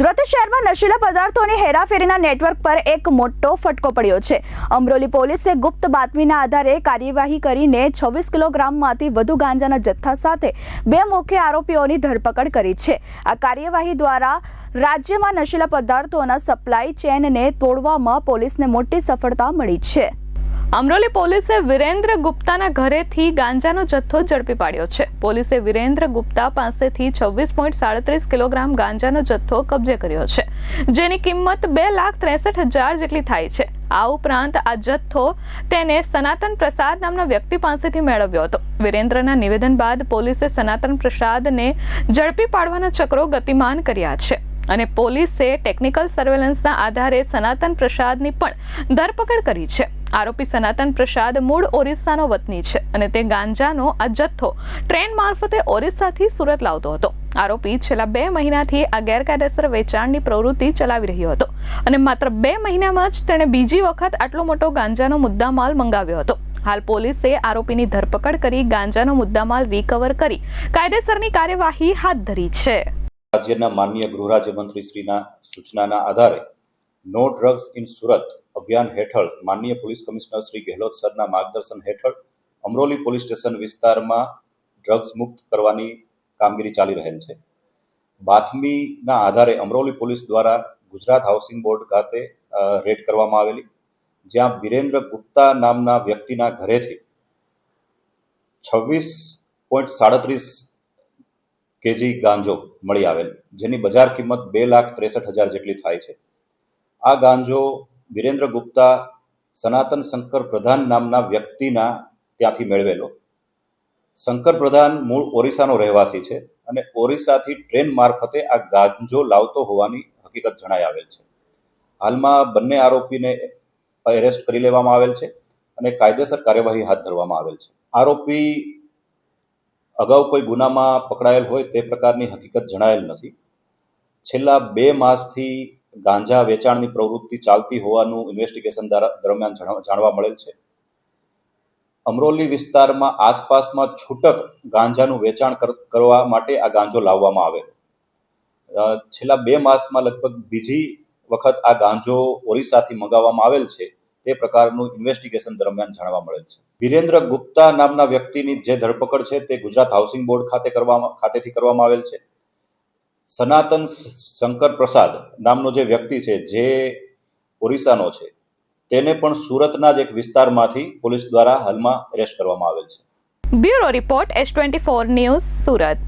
સુરત શહેરમાં નશીલા પદાર્થોની હેરાફેરીના નેટવર્ક પર એક મોટો ફટકો પડ્યો છે. અમરોલી પોલીસે ગુપ્ત બાતમીના આધારે કાર્યવાહી કરીને છવ્વીસ કિલોગ્રામમાંથી વધુ ગાંજાના જથ્થા સાથે બે મુખ્ય આરોપીઓની ધરપકડ કરી છે. આ કાર્યવાહી દ્વારા રાજ્યમાં નશીલા પદાર્થોના સપ્લાય ચેનને તોડવામાં પોલીસને મોટી સફળતા મળી છે. અમરોલી પોલીસે વિરેન્દ્ર ગુપ્તાના ઘરેથી ગાંજાનો જથ્થો ઝડપી પાડ્યો છે. પોલીસે વિરેન્દ્ર ગુપ્તા પાસેથી છવ્વીસ પોઈન્ટ સાડત્રીસ કિલોગ્રામ ગાંજાનો જથ્થો કબજે કર્યો છે. જેની કિંમત બે લાખ ત્રેસઠ હજાર જેટલી થાય છે. આ ઉપરાંત આ જથ્થો તેને સનાતન પ્રસાદ નામના વ્યક્તિ પાસેથી મેળવ્યો હતો. વિરેન્દ્રના નિવેદન બાદ પોલીસે સનાતન પ્રસાદને ઝડપી પાડવાના ચક્રો ગતિમાન કર્યા છે. અને પોલીસે ટેકનિકલ સર્વેલન્સના આધારે સનાતન પ્રસાદની પણ ધરપકડ કરી છે. આરોપી સનાતન પ્રસાદ મૂળ ઓરિસ્સાનો વતની છે અને તે ગાંજાનો આ જથ્થો ટ્રેન મારફતે ઓરિસ્સાથી સુરત લાવતો હતો. આરોપી છેલ્લા બે મહિનાથી આ ગેરકાયદેસર વેચાણની પ્રવૃત્તિ ચલાવી રહ્યો હતો અને માત્ર બે મહિનામાં જ તેણે બીજી વખત આટલો મોટો ગાંજાનો મુદ્દામાલ મંગાવ્યો હતો. હાલ પોલીસે આરોપીની ધરપકડ કરી ગાંજાનો મુદ્દામાલ રિકવર કરી કાયદેસરની કાર્યવાહી હાથ ધરી છે. રાજ્યના માનનીય ગૃહ રાજ્યમંત્રીશ્રીના સૂચનાના આધારે નો ડ્રગ્સ ઇન સુરત અભિયાન હેઠળ માનનીય પોલીસ કમિશનર શ્રી ગેહલોત સરના માર્ગદર્શન હેઠળ અમરોલી પોલીસ સ્ટેશન વિસ્તારમાં ડ્રગ્સ મુક્ત કરવાની કામગીરી ચાલી રહેલ છે. બાતમીના આધારે અમરોલી પોલીસ દ્વારા ગુજરાત હાઉસિંગ બોર્ડ ખાતે રેડ કરવામાં આવેલી, જ્યાં વિરેન્દ્ર ગુપ્તા નામના વ્યક્તિના ઘરેથી છવ્વીસ પોઈન્ટ સાડત્રીસ કેજી ગાંજો મળી આવેલ, જેની બજાર કિંમત બે લાખ ત્રેસઠ હજાર જેટલી થાય છે. આ ગાંજો વિરેન્દ્ર ગુપ્તા સનાતન શંકર પ્રધાન નામના વ્યક્તિના ત્યાંથી મેળવેલો. શંકર પ્રધાન મૂળ ઓરિસ્સાનો રહેવાસી છે અને ઓરિસ્સાથી ટ્રેન મારફતે આ ગાંજો લાવતો હોવાની હકીકત જણાઈ આવેલ છે. હાલમાં બંને આરોપીને એરેસ્ટ કરી લેવામાં આવેલ છે અને કાયદેસર કાર્યવાહી હાથ ધરવામાં આવેલ છે. આરોપી અગાઉ કોઈ ગુનામાં પકડાયેલ હોય તે પ્રકારની હકીકત જણાયેલ નથી. છેલ્લા બે માસથી ગાંજા વેચાણની પ્રવૃત્તિ ચાલતી હોવાનું ઇન્વેસ્ટિગેશન દરમિયાન જાણવા મળેલ છે. અમરોલી વિસ્તારમાં આસપાસમાં છૂટક ગાંજાનું વેચાણ કર- કરવા માટે આ ગાંજો લાવવામાં આવે. છેલ્લા બે માસમાં લગભગ બીજી વખત આ ગાંજો ઓરિસ્સાથી મંગાવવામાં આવેલ છે. તે પ્રકારનું ઇન્વેસ્ટિગેશન દરમિયાન જાણવા મળેલ છે. વિરેન્દ્ર ગુપ્તા નામના વ્યક્તિની જે ધરપકડ છે તે ગુજરાત હાઉસિંગ બોર્ડ ખાતે કરવામાં, ખાતેથી કરવામાં આવેલ છે. સનાતન શંકર પ્રસાદ નામનો જે વ્યક્તિ છે, જે ઓરિસ્સાનો છે, તેને પણ સુરતના જ એક વિસ્તારમાંથી પોલીસ દ્વારા હાલમાં એરેસ્ટ કરવામાં આવેલ છે. Bureau report S twenty four news Surat.